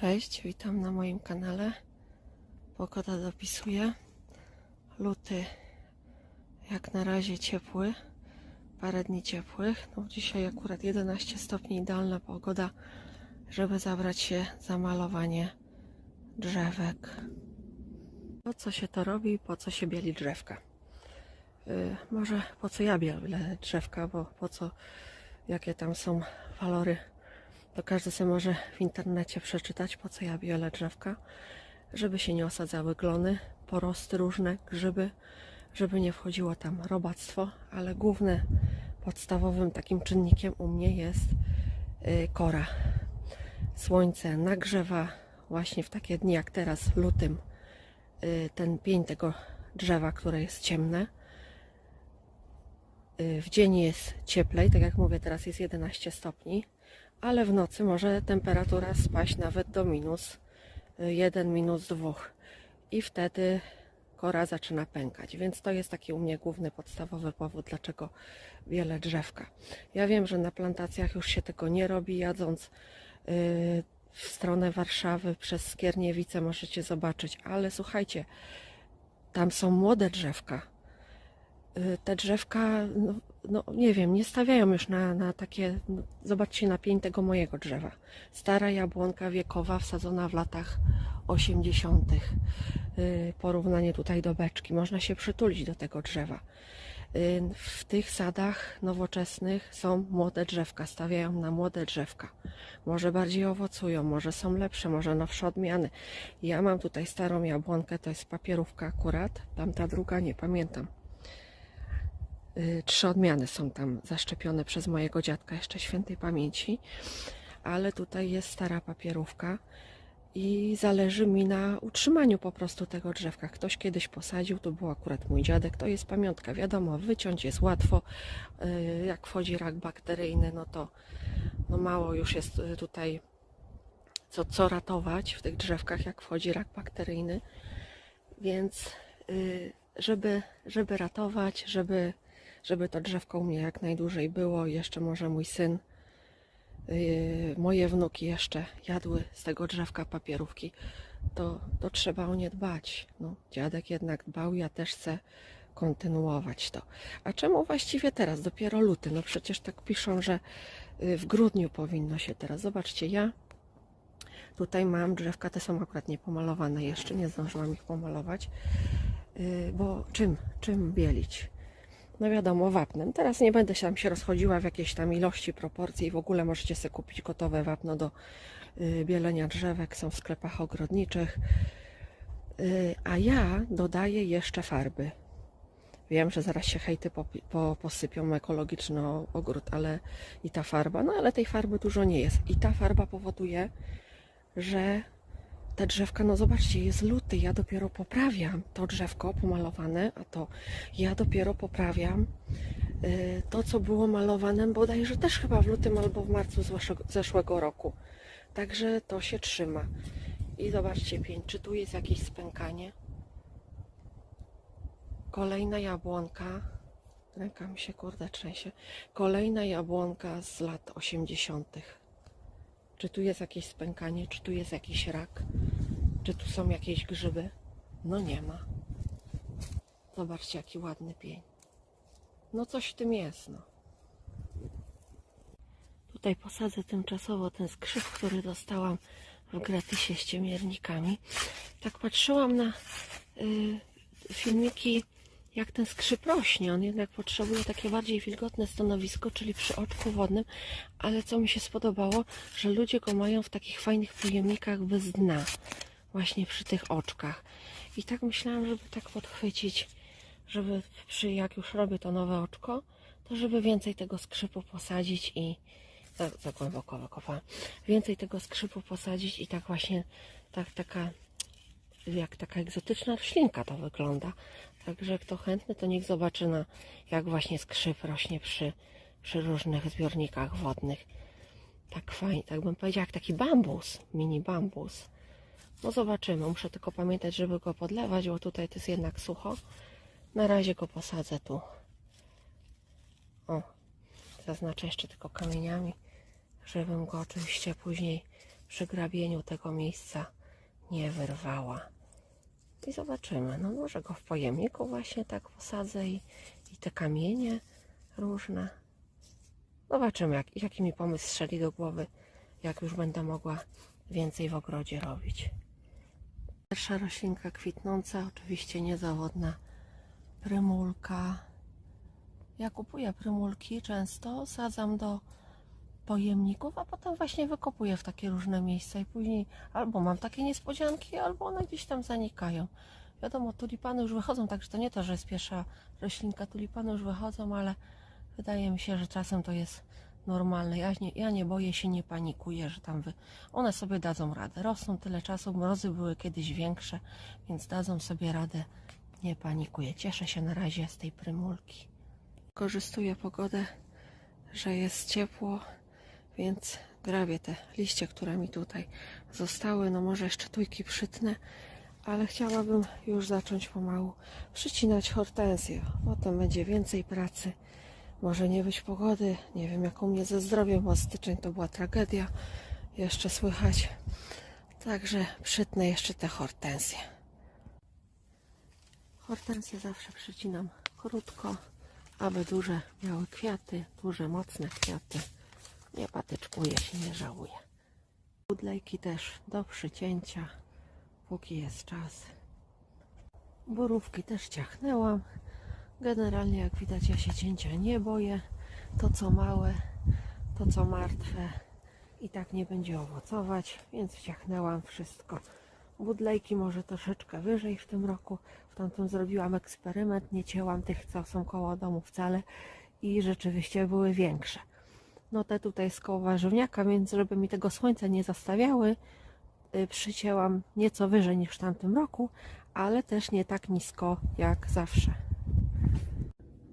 Cześć, witam na moim kanale. Pogoda dopisuje. Luty jak na razie ciepły. Parę dni ciepłych. No dzisiaj akurat 11 stopni, idealna pogoda, żeby zabrać się za malowanie drzewek. Po co się to robi? Po co się bieli drzewka? Y, może po co ja bielę drzewka, bo po co, jakie tam są walory to każdy sobie może w internecie przeczytać, po co ja biorę drzewka, żeby się nie osadzały glony, porosty różne, grzyby, żeby nie wchodziło tam robactwo, ale głównym podstawowym takim czynnikiem u mnie jest y, kora. Słońce nagrzewa właśnie w takie dni jak teraz, w lutym, y, ten pień tego drzewa, które jest ciemne. Y, W dzień jest cieplej, tak jak mówię, teraz jest 11 stopni, ale w nocy może temperatura spaść nawet do minus 1, minus 2 i wtedy kora zaczyna pękać, więc to jest taki u mnie główny, podstawowy powód, dlaczego wiele drzewka. Ja wiem, że na plantacjach już się tego nie robi, jadąc yy, w stronę Warszawy przez Skierniewice możecie zobaczyć, ale słuchajcie, tam są młode drzewka, Y, te drzewka, no, no nie wiem, nie stawiają już na, na takie, no, zobaczcie na pień tego mojego drzewa. Stara jabłonka wiekowa, wsadzona w latach 80. Y, Porównanie tutaj do beczki. Można się przytulić do tego drzewa. Y, W tych sadach nowoczesnych są młode drzewka, stawiają na młode drzewka. Może bardziej owocują, może są lepsze, może nowsze odmiany. Ja mam tutaj starą jabłonkę, to jest papierówka akurat, tamta druga nie pamiętam. Y, trzy odmiany są tam zaszczepione przez mojego dziadka, jeszcze świętej pamięci, ale tutaj jest stara papierówka i zależy mi na utrzymaniu po prostu tego drzewka. Ktoś kiedyś posadził, to był akurat mój dziadek, to jest pamiątka, wiadomo, wyciąć jest łatwo, Y, jak wchodzi rak bakteryjny, no to no mało już jest y, tutaj co, co ratować w tych drzewkach, jak wchodzi rak bakteryjny, więc żeby, żeby ratować, żeby żeby to drzewko u mnie jak najdłużej było. Jeszcze może mój syn, yy, moje wnuki jeszcze jadły z tego drzewka papierówki. To, to trzeba o nie dbać. No, dziadek jednak dbał, ja też chcę kontynuować to. A czemu właściwie teraz, dopiero luty? No przecież tak piszą, że yy, w grudniu powinno się teraz. Zobaczcie, ja tutaj mam drzewka, te są akurat niepomalowane jeszcze, nie zdążyłam ich pomalować. Yy, bo czym, czym bielić? No wiadomo, wapnem. Teraz nie będę się tam się rozchodziła w jakiejś tam ilości, proporcji i w ogóle możecie sobie kupić gotowe wapno do y, bielenia drzewek, są w sklepach ogrodniczych. Y, a ja dodaję jeszcze farby. Wiem, że zaraz się hejty po, po, posypią ekologiczny o- ogród, ale i ta farba, no ale tej farby dużo nie jest. I ta farba powoduje, że te drzewka, no zobaczcie, jest luty, ja dopiero poprawiam to drzewko pomalowane, a to ja dopiero poprawiam y, to, co było malowane bodajże też chyba w lutym albo w marcu zeszłego, roku. Także to się trzyma. I zobaczcie, pięć, czy tu jest jakieś spękanie? Kolejna jabłonka. Ręka mi się kurde trzęsie. Kolejna jabłonka z lat 80. Czy tu jest jakieś spękanie, czy tu jest jakiś rak, czy tu są jakieś grzyby? No nie ma. Zobaczcie, jaki ładny pień. No coś w tym jest, no. Tutaj posadzę tymczasowo ten skrzyp, który dostałam w gratisie z ciemiernikami. Tak patrzyłam na y, filmiki, jak ten skrzyp rośnie. On jednak potrzebuje takie bardziej wilgotne stanowisko, czyli przy oczku wodnym, ale co mi się spodobało, że ludzie go mają w takich fajnych pojemnikach bez dna, właśnie przy tych oczkach. I tak myślałam, żeby tak podchwycić, żeby przy, jak już robię to nowe oczko, to żeby więcej tego skrzypu posadzić i za, za głęboko wykopałam. Więcej tego skrzypu posadzić i tak właśnie tak taka jak taka egzotyczna roślinka to wygląda. Także kto chętny, to niech zobaczy na jak właśnie skrzyp rośnie przy, przy różnych zbiornikach wodnych. Tak fajnie, tak bym powiedziała, jak taki bambus, mini bambus. No zobaczymy, muszę tylko pamiętać, żeby go podlewać, bo tutaj to jest jednak sucho. Na razie go posadzę tu. O, zaznaczę jeszcze tylko kamieniami, żebym go oczywiście później przy grabieniu tego miejsca nie wyrwała. I zobaczymy. No może go w pojemniku właśnie tak posadzę i, i te kamienie różne. Zobaczymy, jak, jaki mi pomysł strzeli do głowy, jak już będę mogła więcej w ogrodzie robić. Pierwsza roślinka kwitnąca, oczywiście niezawodna prymulka. Ja kupuję prymulki często, sadzam do pojemników, a potem właśnie wykopuję w takie różne miejsca i później albo mam takie niespodzianki, albo one gdzieś tam zanikają. Wiadomo, tulipany już wychodzą, także to nie to, że jest pierwsza roślinka, tulipany już wychodzą, ale wydaje mi się, że czasem to jest normalne. Ja nie, ja nie boję się, nie panikuję, że tam wy... one sobie dadzą radę. Rosną tyle czasu, mrozy były kiedyś większe, więc dadzą sobie radę. Nie panikuję. Cieszę się na razie z tej prymulki. Korzystuję pogodę, że jest ciepło, więc grabię te liście, które mi tutaj zostały. No może jeszcze tujki przytnę, ale chciałabym już zacząć pomału przycinać hortensję. Potem będzie więcej pracy. Może nie być pogody, nie wiem jak u mnie ze zdrowiem, bo styczeń to była tragedia, jeszcze słychać. Także przytnę jeszcze te hortensje. Hortensje zawsze przycinam krótko, aby duże miały kwiaty, duże, mocne kwiaty. Nie patyczkuję się, nie żałuję. Budlejki też do przycięcia, póki jest czas. Borówki też ciachnęłam. Generalnie jak widać ja się cięcia nie boję. To co małe, to co martwe i tak nie będzie owocować, więc wciachnęłam wszystko. Budlejki może troszeczkę wyżej w tym roku. W tamtym zrobiłam eksperyment, nie cięłam tych, co są koło domu wcale i rzeczywiście były większe. No te tutaj z koło warzywniaka, więc żeby mi tego słońca nie zastawiały, y, przycięłam nieco wyżej niż w tamtym roku, ale też nie tak nisko jak zawsze.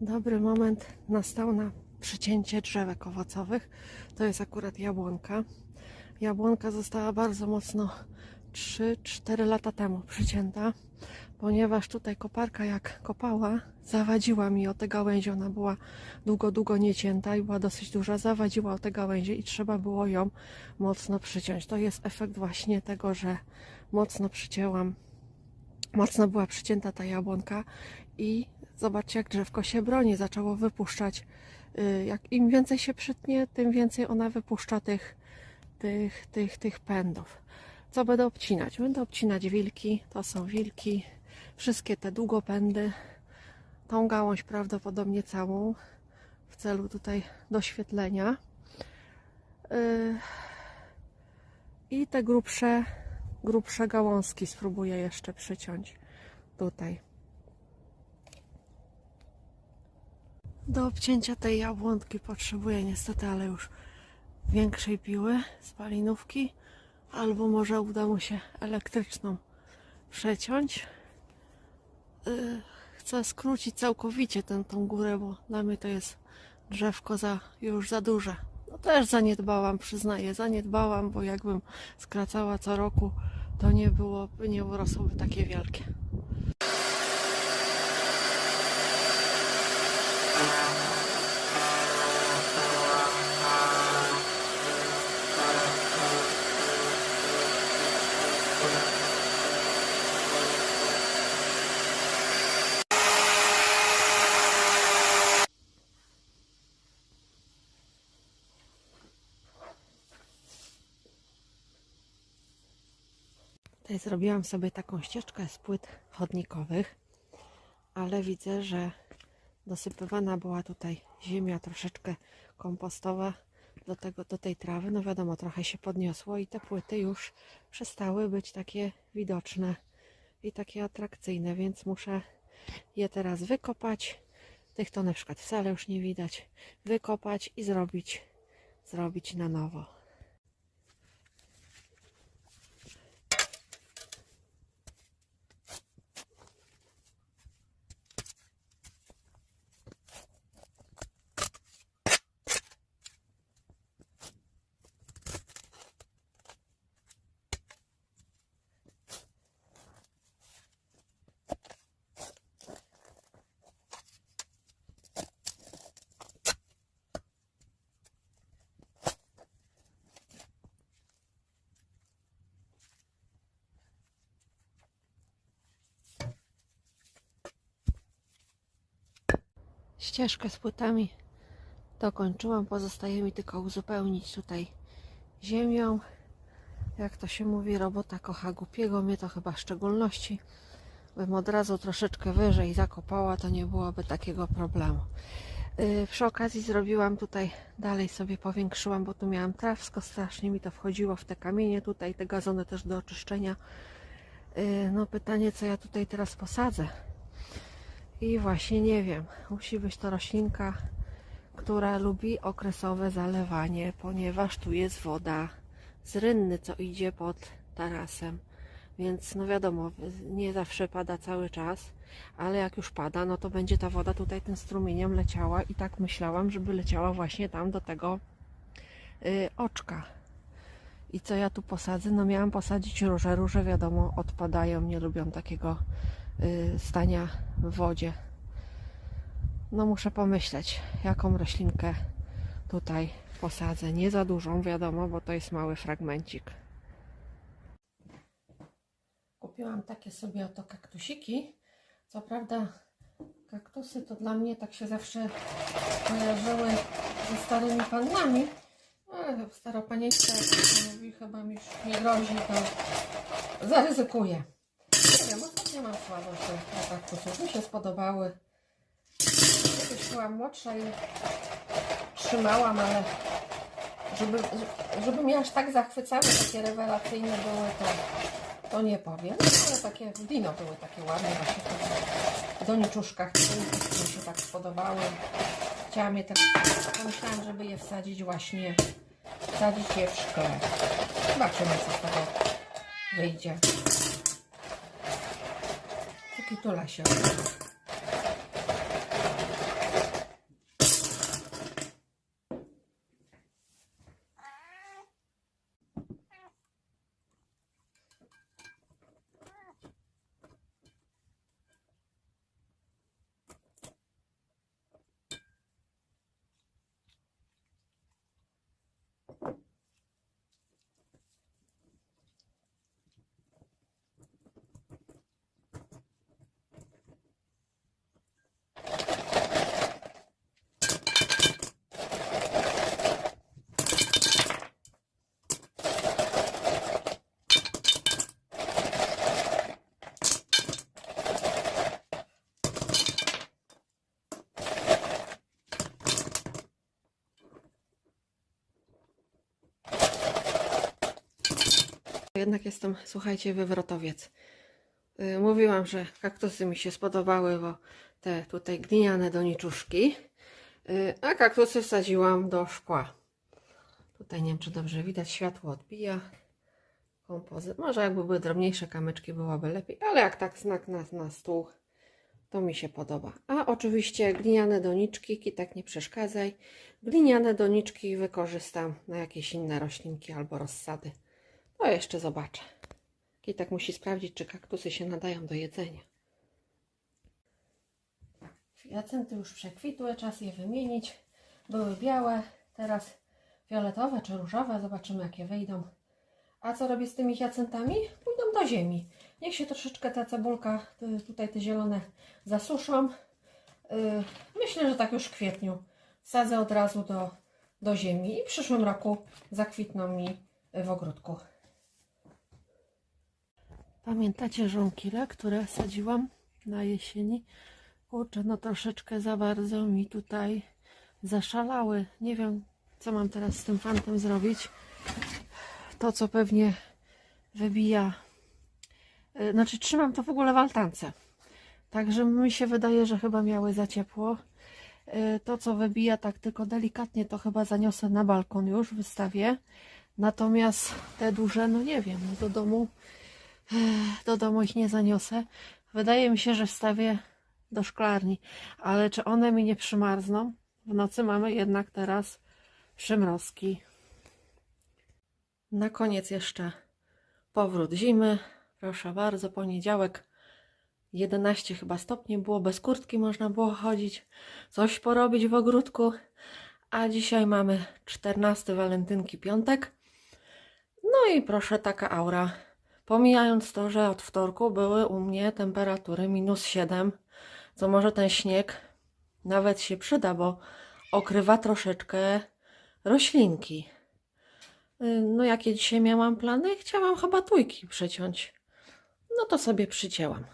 Dobry moment nastał na przycięcie drzewek owocowych. To jest akurat jabłonka. Jabłonka została bardzo mocno 3-4 lata temu przycięta, ponieważ tutaj koparka jak kopała, zawadziła mi o tę gałęzie. Ona była długo, długo niecięta i była dosyć duża, zawadziła o tę gałęzie i trzeba było ją mocno przyciąć. To jest efekt właśnie tego, że mocno przycięłam, mocno była przycięta ta jabłonka i zobaczcie jak drzewko się broni, zaczęło wypuszczać. Y, Jak im więcej się przytnie, tym więcej ona wypuszcza tych, tych, tych, tych pędów. Co będę obcinać? Będę obcinać wilki, to są wilki, wszystkie te długopędy, tą gałąź prawdopodobnie całą w celu tutaj doświetlenia. Yy, I te grubsze, grubsze gałązki spróbuję jeszcze przyciąć tutaj. Do obcięcia tej jabłonki potrzebuję niestety, ale już większej piły spalinówki, albo może uda mu się elektryczną przeciąć. Yy, Chcę skrócić całkowicie tę tą górę, bo dla mnie to jest drzewko za, już za duże. No też zaniedbałam, przyznaję, zaniedbałam, bo jakbym skracała co roku, to nie byłoby, nie urosłoby takie wielkie. Zrobiłam sobie taką ścieżkę z płyt chodnikowych, ale widzę, że dosypywana była tutaj ziemia troszeczkę kompostowa do, tego, do tej trawy. No wiadomo, trochę się podniosło i te płyty już przestały być takie widoczne i takie atrakcyjne, więc muszę je teraz wykopać. Tych to na przykład wcale już nie widać. Wykopać i zrobić, zrobić na nowo. Ścieżkę z płytami dokończyłam. Pozostaje mi tylko uzupełnić tutaj ziemią. Jak to się mówi, robota kocha głupiego, mnie to chyba w szczególności. Bym od razu troszeczkę wyżej zakopała, to nie byłoby takiego problemu. Yy, przy okazji zrobiłam tutaj, dalej sobie powiększyłam, bo tu miałam trawsko, strasznie mi to wchodziło w te kamienie tutaj, te gazony też do oczyszczenia. Yy, no pytanie, co ja tutaj teraz posadzę. I właśnie nie wiem, musi być to roślinka, która lubi okresowe zalewanie, ponieważ tu jest woda z rynny, co idzie pod tarasem. Więc no wiadomo, nie zawsze pada cały czas, ale jak już pada, no to będzie ta woda tutaj tym strumieniem leciała i tak myślałam, żeby leciała właśnie tam do tego y, oczka. I co ja tu posadzę? No miałam posadzić róże. Róże wiadomo odpadają, nie lubią takiego y, stania w wodzie. No muszę pomyśleć, jaką roślinkę tutaj posadzę. Nie za dużą, wiadomo, bo to jest mały fragmencik. Kupiłam takie sobie oto kaktusiki. Co prawda kaktusy to dla mnie tak się zawsze kojarzyły ze starymi pannami. Ale to się mówi, chyba mi już nie grozi, to zaryzykuję. Nie wiem, ostatnio mam słabość do do kaktusów. Mi się spodobały. Kiedyś byłam młodsza i trzymałam, ale żeby, żeby mnie aż tak zachwycały, takie rewelacyjne były, to, to nie powiem. Ale takie w dino były takie ładne właśnie w doniczuszkach. Doniczuszki mi się tak spodobały. Chciałam je tak, pomyślałam, żeby je wsadzić właśnie, wsadzić je w szkle. Zobaczymy, co z tego wyjdzie. Taki tula się odbywa. Jednak jestem, słuchajcie, wywrotowiec. Yy, Mówiłam, że kaktusy mi się spodobały, bo te tutaj gliniane doniczuszki, yy, a kaktusy wsadziłam do szkła. Tutaj nie wiem, czy dobrze widać, światło odbija. Kompozyt. Może jakby były drobniejsze kamyczki, byłoby lepiej, ale jak tak znak na, na stół, to mi się podoba. A oczywiście gliniane doniczki, kitek nie przeszkadzaj. Gliniane doniczki wykorzystam na jakieś inne roślinki albo rozsady. To jeszcze zobaczę. Kitek musi sprawdzić, czy kaktusy się nadają do jedzenia. Jacenty już przekwitły, czas je wymienić. Były białe, teraz fioletowe czy różowe. Zobaczymy, jakie wyjdą. A co robię z tymi jacentami? Pójdą do ziemi. Niech się troszeczkę ta cebulka, y, tutaj te zielone, zasuszą. Y, Myślę, że tak już w kwietniu. Sadzę od razu do, do ziemi i w przyszłym roku zakwitną mi w ogródku. Pamiętacie żonkile, które sadziłam na jesieni? Kurczę, no troszeczkę za bardzo mi tutaj zaszalały. Nie wiem, co mam teraz z tym fantem zrobić. To, co pewnie wybija... y, Znaczy, trzymam to w ogóle w altance. Także mi się wydaje, że chyba miały za ciepło. Y, To, co wybija tak tylko delikatnie, to chyba zaniosę na balkon już, wystawię. Natomiast te duże, no nie wiem, do domu do domu ich nie zaniosę. Wydaje mi się, że wstawię do szklarni, ale czy one mi nie przymarzną? W nocy mamy jednak teraz przymrozki. Na koniec jeszcze powrót zimy. Proszę bardzo, poniedziałek 11 chyba stopni było, bez kurtki można było chodzić, coś porobić w ogródku. A dzisiaj mamy 14 walentynki, piątek. No i proszę, taka aura. Pomijając to, że od wtorku były u mnie temperatury minus 7, co może ten śnieg nawet się przyda, bo okrywa troszeczkę roślinki. Y, No jakie dzisiaj miałam plany? Chciałam chyba tujki przeciąć. No to sobie przycięłam.